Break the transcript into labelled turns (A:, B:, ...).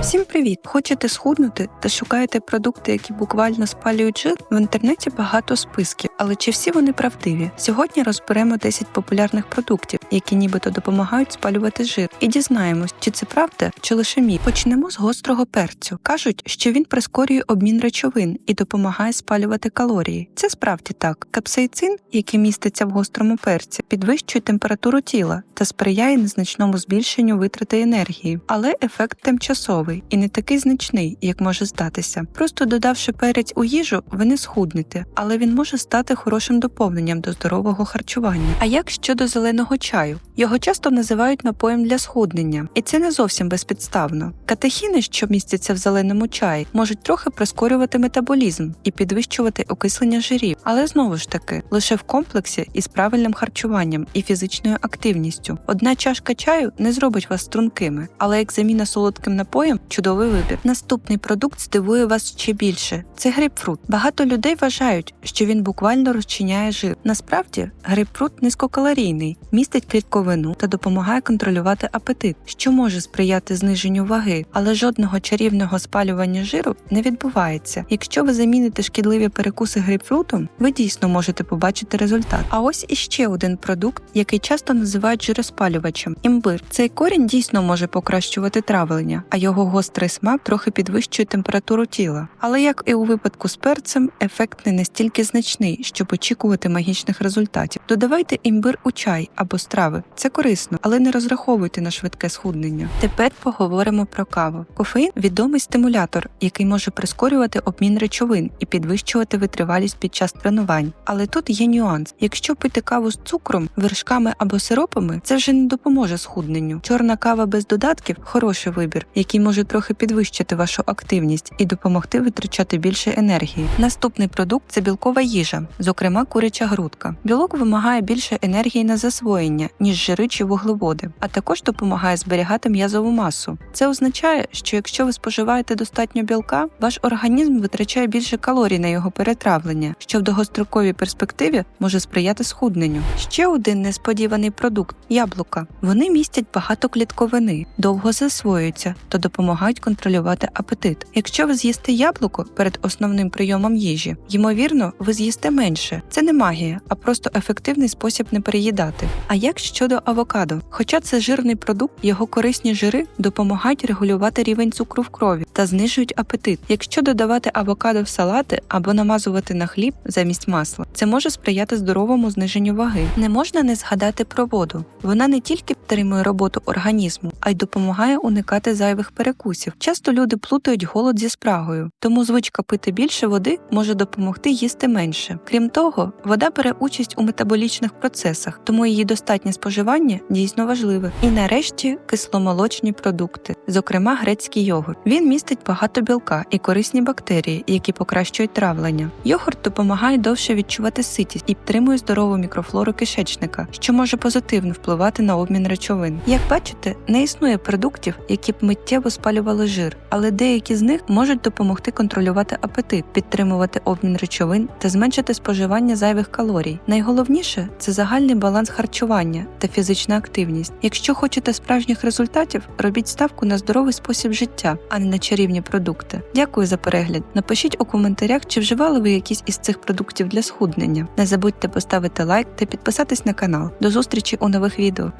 A: Всім привіт! Хочете схуднути та шукаєте продукти, які буквально спалюють жир? В інтернеті багато списків, але чи всі вони правдиві? Сьогодні розберемо 10 популярних продуктів, які нібито допомагають спалювати жир, і дізнаємось, чи це правда, чи лише міф. Почнемо з гострого перцю. Кажуть, що він прискорює обмін речовин і допомагає спалювати калорії. Це справді так. Капсаїцин, який міститься в гострому перці, підвищує температуру тіла та сприяє незначному збільшенню витрати енергії, але ефект тимчасовий і не такий значний, як може здатися. Просто додавши перець у їжу, ви не схуднете, але він може стати хорошим доповненням до здорового харчування. А як щодо зеленого чаю? Його часто називають напоєм для схуднення, і це не зовсім безпідставно. Катехіни, що містяться в зеленому чаї, можуть трохи прискорювати метаболізм і підвищувати окислення жирів, але знову ж таки лише в комплексі із правильним харчуванням і фізичною активністю. Одна чашка чаю не зробить вас стрункими, але як заміна солодким напоєм чудовий вибір. Наступний продукт здивує вас ще більше. Це грейпфрут. Багато людей вважають, що він буквально розчиняє жир. Насправді, грейпфрут низькокалорійний, містить клітковину та допомагає контролювати апетит, що може сприяти зниженню ваги, але жодного чарівного спалювання жиру не відбувається. Якщо ви заміните шкідливі перекуси грейпфрутом, ви дійсно можете побачити результат. А ось іще один продукт, який часто називають жироспалювачем імбир. Цей корінь дійсно може покращувати травлення, а його гострий смак трохи підвищує температуру тіла. Але як і у випадку з перцем, ефект не настільки значний, щоб очікувати магічних результатів. Додавайте імбир у чай або страви. Це корисно, але не розраховуйте на швидке схуднення. Тепер поговоримо про каву. Кофеїн відомий стимулятор, який може прискорювати обмін речовин і підвищувати витривалість під час тренувань. Але тут є нюанс: якщо пити каву з цукром, вершками або сиропами, це вже не допоможе схудненню. Чорна кава без додатків хороший вибір, який може трохи підвищити вашу активність і допомогти витрачати більше енергії. Наступний продукт це білкова їжа, зокрема куряча грудка. Білок вимагає більше енергії на засвоєння, ніж жири чи вуглеводи, а також допомагає зберігати м'язову масу. Це означає, що якщо ви споживаєте достатньо білка, ваш організм витрачає більше калорій на його перетравлення, що в довгостроковій перспективі може сприяти схудненню. Ще один несподіваний продукт яблука. Вони містять багато клітковини, довго засвоюються та допомагають контролювати апетит. Якщо ви з'їсте яблуко перед основним прийомом їжі, ймовірно, ви з'їсте менше. Це не магія, а просто ефективний спосіб не переїдати. А як щодо авокадо? Хоча це жирний продукт, його корисні жири допомагають регулювати рівень цукру в крові та знижують апетит. Якщо додавати авокадо в салати або намазувати на хліб замість масла, це може сприяти здоровому зниженню ваги. Не можна не згадати про воду. Вона не тільки підтримує роботу організму, а й допомагає уникати зайвих перекусів. Часто люди плутають голод зі спрагою, тому звичка пити більше води може допомогти їсти менше. Крім того, вода бере участь у метаболічних процесах, тому її достатнє споживання дійсно важливе. І нарешті кисломолочні продукти, зокрема грецький йогурт. Він містить багато білка і корисні бактерії, які покращують травлення. Йогурт допомагає довше відчувати ситість і підтримує здорову мікрофлору кишечника, що може позитивно впливати на обмін речовин. Як бачите, не існує продуктів, які б миттєво спалювали жир, але деякі з них можуть допомогти контролювати апетит, підтримувати обмін речовин та зменшити споживання зайвих калорій. Найголовніше це загальний баланс харчування та фізична активність. Якщо хочете справжніх результатів, робіть ставку на здоровий спосіб життя, а не на чарівні продукти. Дякую за перегляд. Напишіть у коментарях, чи вживали ви якісь із цих продуктів для схуднення. Не забудьте поставити лайк та підписатись на канал. До зустрічі у нових відео.